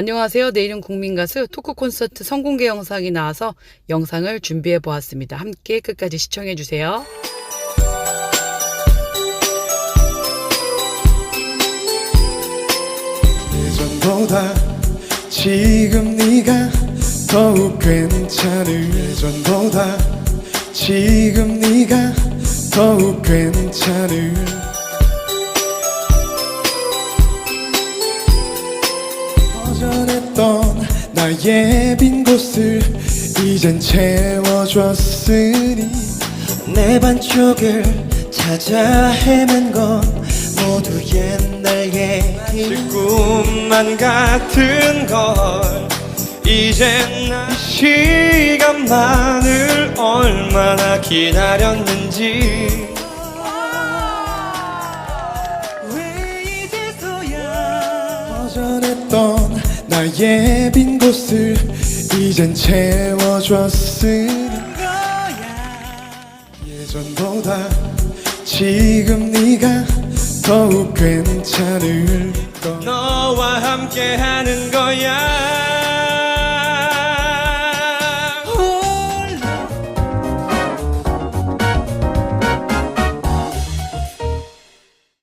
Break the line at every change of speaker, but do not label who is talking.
안녕하세요. 내일은 국민 가수 토크 콘서트 성공개 영상이 나와서 영상을 준비해 보았습니다. 함께 끝까지 시청해 주세요.
예전보다 지금 네가 더욱 괜찮을 예전보다 지금 네가 더욱 괜찮을 허전했던 나의 빈 곳을 이젠 채워줬으니
내 반쪽을 찾아 헤맨 건 모두 옛날 얘기
꿈만 같은 걸. 이젠 나 시간만을 얼마나 기다렸는지.
왜 이제서야?
허전했던 나의 빈 곳을 이젠 채워줬으니 예전보다 지금 네가 더욱 괜찮을 거 너와 함께 하는 거야